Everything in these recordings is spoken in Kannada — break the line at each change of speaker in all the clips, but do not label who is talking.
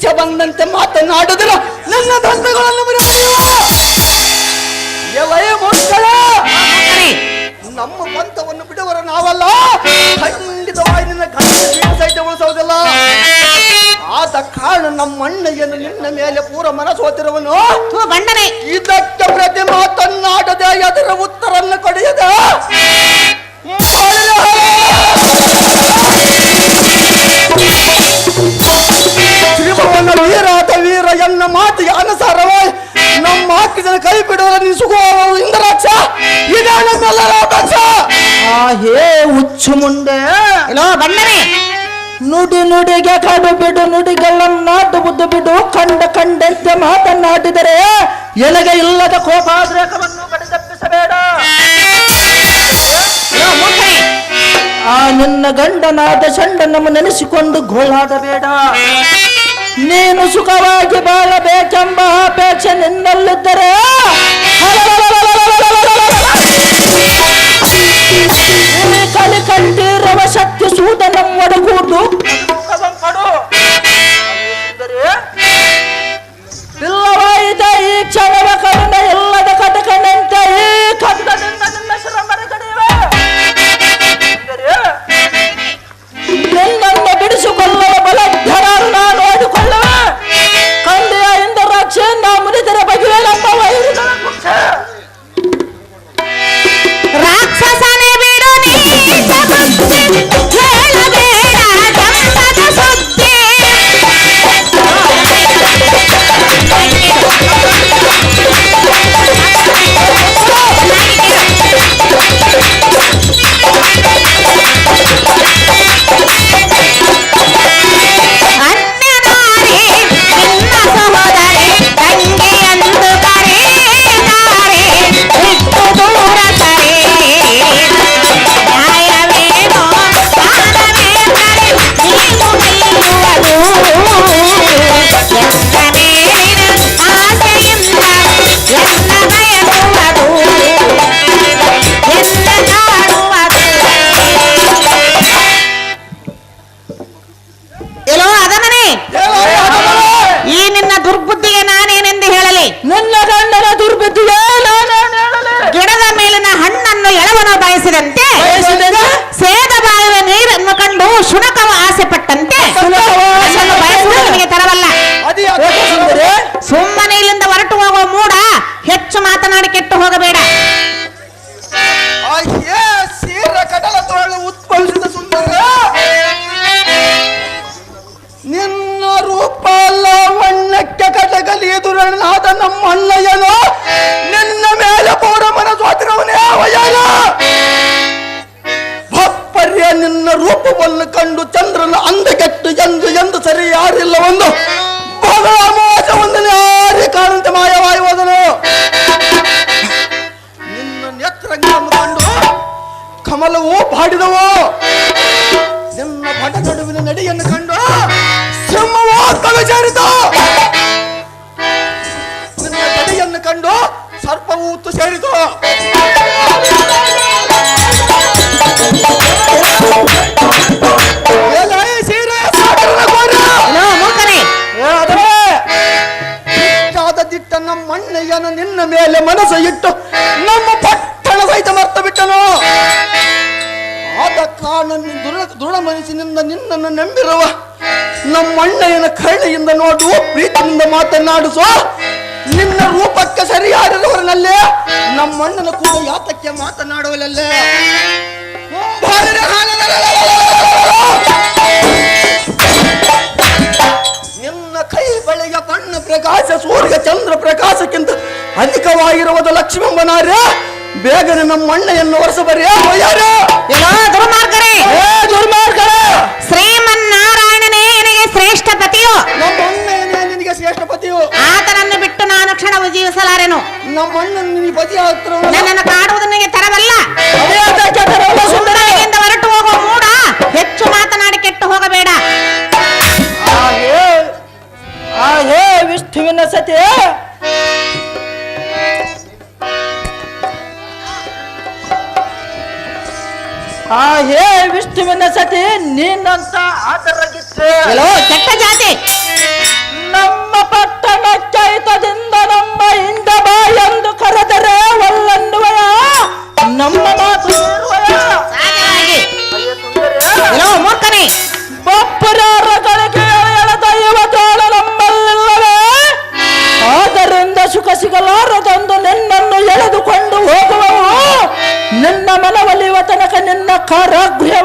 ಇಚ್ಛೆ ಬಂದಂತೆ ಮಾತನಾಡುದಿಲ್ಲ. ನನ್ನ ದಂತಗಳನ್ನು ನಮ್ಮ ಪಂಥವನ್ನು ಬಿಡುವರ ನಾವಲ್ಲ. ಖಂಡಿತವಾಗಿ ನಿನ್ನ ಸಹಿತ ಉಳಿಸೋದಿಲ್ಲ. ಆದ ಕಾರಣ ನಮ್ಮ ಅಣ್ಣಯ್ಯನು ನಿನ್ನ ಮೇಲೆ ಪೂರ ಮನಸೋತಿರುವನು ಇದಕ್ಕೆ ಪ್ರತಿ ಮಾತನ್ನಾಡದೆ ಅದರ ಉತ್ತರನ್ನು ಹೇ ಹುಚ್ಚು ಮುಂಡೆ
ಬಣ್ಣನೇ
ನುಡಿ ನುಡಿಗೆ ಕಡು ಬಿಡು ನುಡಿಗೆಲ್ಲ ಬುದ್ಧು ಬಿಡು ಕಂಡ ಕಂಡಂತೆ ಮಾತನ್ನಾಡಿದರೆ ಎನಗೆ ಇಲ್ಲದ
ಎಲ್ಲೋ ಮೂರ್ಖನೇ
ಆ ನಿನ್ನ ಗಂಡನಾದ ಚಂಡನನ್ನು ನೆನೆಸಿಕೊಂಡು ಗೋಳಾಡಬೇಡ ನೀನು ಸುಖವಾಗಿ ಬಾಳಬೇಕೆಂಬ ಅಪೇಕ್ಷೆ ನಿನ್ನಲ್ಲಿದ್ದರೆ. ಕಲಿ ಕಂಠೀರವ ಶಕ್ತಿ ಸೂದನ ಒಡಗೂಡು
ಹೆಚ್ಚು ಮಾತನಾಡಿ ಕೆಟ್ಟು ಹೋಗಬೇಡ.
ಸೀರ ಕಡಲ ತೋಳು ಉತ್ಪವಿಸಿದ ಸುಂದರ. ನಿನ್ನ ರೂಪ ಲಾವಣ್ಯಕ್ಕೆ ಕಟಗಲಿ ಎದುರನಾದ ನಮ್ಮ ಕಂಡು ಸರ್ಪವು ಉತ್ತು ಸೇರಿತು. ಎಲೆ ಸೀರೆ ಸಾಗರನ ಗೋರ.
ಎಲ್ಲೋ ಮೂರ್ಖನೇ
ದಿಟ್ಟಾದ ದಿಟ್ಟ ನಮ್ಮ ನಿನ್ನ ಮೇಲೆ ಮನಸ್ಸು ಇಟ್ಟು ನಮ್ಮ ಪಟ್ಟಣ ಸಹಿತ ಮರ್ತ ಬಿಟ್ಟನು ಆದ ಕಾರಣ ದೃಢ ಮನಸ್ಸಿನಿಂದ ನಿನ್ನನ್ನು ನಂಬಿರುವ ನಮ್ಮ ಅಣ್ಣಯ್ಯನ ಕರುಣೆಯಿಂದ ನೋಡು ಪ್ರೀತಿಯಿಂದ ಮಾತನಾಡಿಸು. ನಿನ್ನ ರೂಪಕ್ಕೆ ಸರಿಯಾದವರನಲ್ಲೇ ನಮ್ಮಣ್ಣನ ಕೂಡ ಯಾತಕ್ಕೆ ಮಾತನಾಡುವಲ್ಲೇ ನಿನ್ನ ಕೈ ಬಳೆಯ ಬಣ್ಣ ಪ್ರಕಾಶ ಸೂರ್ಯ ಚಂದ್ರ ಪ್ರಕಾಶಕ್ಕಿಂತ ಅಧಿಕವಾಗಿರುವುದು ಲಕ್ಷ್ಮೀಂಬನಾರ್ಯ
ಬೇಗನೆ ನಮ್ಮ ಅಣ್ಣಯನ್ನು ಹೊರಸ
ಎಲ್ಲೋ ದುರ್ಮಾರ್ಗರೇ. ಶ್ರೀಮನ್ನಾರಾಯಣನೇ ನಿನಗೆ ಶ್ರೇಷ್ಠ ಪತಿಯು.
ನಮ್ಮ ನಿನಗೆ ಶ್ರೇಷ್ಠ ಪತಿಯು.
ಆತನನ್ನು ಕ್ಷಣವು ಜೀವಿಸಲಾರೆನು
ನಮ್ಮ ಅಣ್ಣನ ನಿನಗೆ ಪತಿ ಹತ್ರ
ನನ್ನನ್ನು ಕಾಡುವುದು ನಿನಗೆ ತರವಲ್ಲ? ಸುಂದರದಿಂದ ಹೊರಟು ಹೋಗುವ ಮೂಡ ಹೆಚ್ಚು ಮಾತನಾಡಿ ಕೆಟ್ಟು ಹೋಗಬೇಡ.
ಹಾಗೆ ಹಾಗೆ ವಿಷ್ಣುವಿನ ಸತಿ ಹಾಗೆ ವಿಷ್ಣುವಿನ ಸತಿ ನೀನಂತ
ಆತರಾಗಿತ್ತು ಕೆಟ್ಟ ಜಾತಿ.
ನಮ್ಮ ಪಟ್ಟಣ ಚೈತದಿಂದ ನಮ್ಮ ಹಿಂದ ಬಾ ಎಂದು ಕರೆದರೆ ಒಲ್ಲನ್ನುವಯ? ನಮ್ಮ ಮಾತು
ಮೂರ್ಖನೇ.
ಬಪ್ಪರಾರಗಳಿಗೆ ಇವ ತೋಳ ನಮ್ಮಲ್ಲಿಲ್ಲವೇ? ಆದ್ದರಿಂದ ಸುಖ ಸಿಗಲಾರದೊಂದು ನಿನ್ನನ್ನು ಎಳೆದುಕೊಂಡು ಹೋಗುವವು. ನಿನ್ನ ಮನವೊಲಿಯುವ ತನಕ ನಿನ್ನ ಕಾರಾಗೃಹ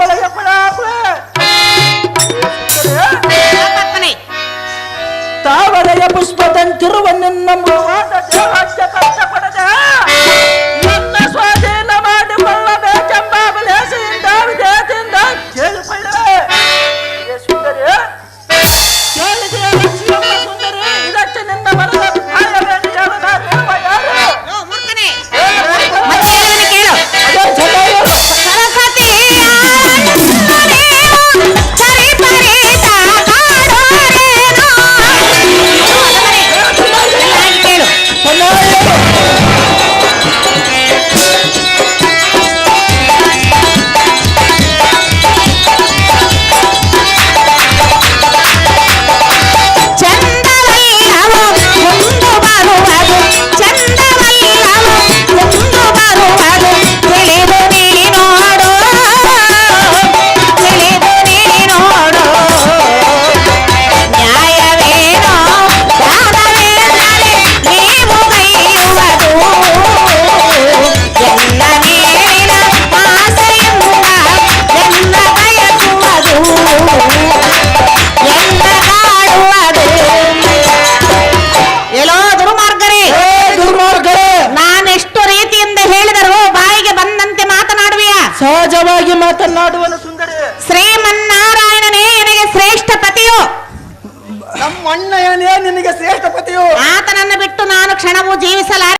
ಸಹಜವಾಗಿ ಮಾತನಾಡುವನು ಸುಂದರಿ.
ಶ್ರೀಮನ್ನಾರಾಯಣನೇ ನನಗೆ ಶ್ರೇಷ್ಠ ಪತಿಯು.
ನಮ್ಮ ನಿಮಗೆ ನಿನಗೆ ಶ್ರೇಷ್ಠ ಪತಿಯು.
ಆತನನ್ನು ಬಿಟ್ಟು ನಾನು ಕ್ಷಣವೂ ಜೀವಿಸಲಾರೆ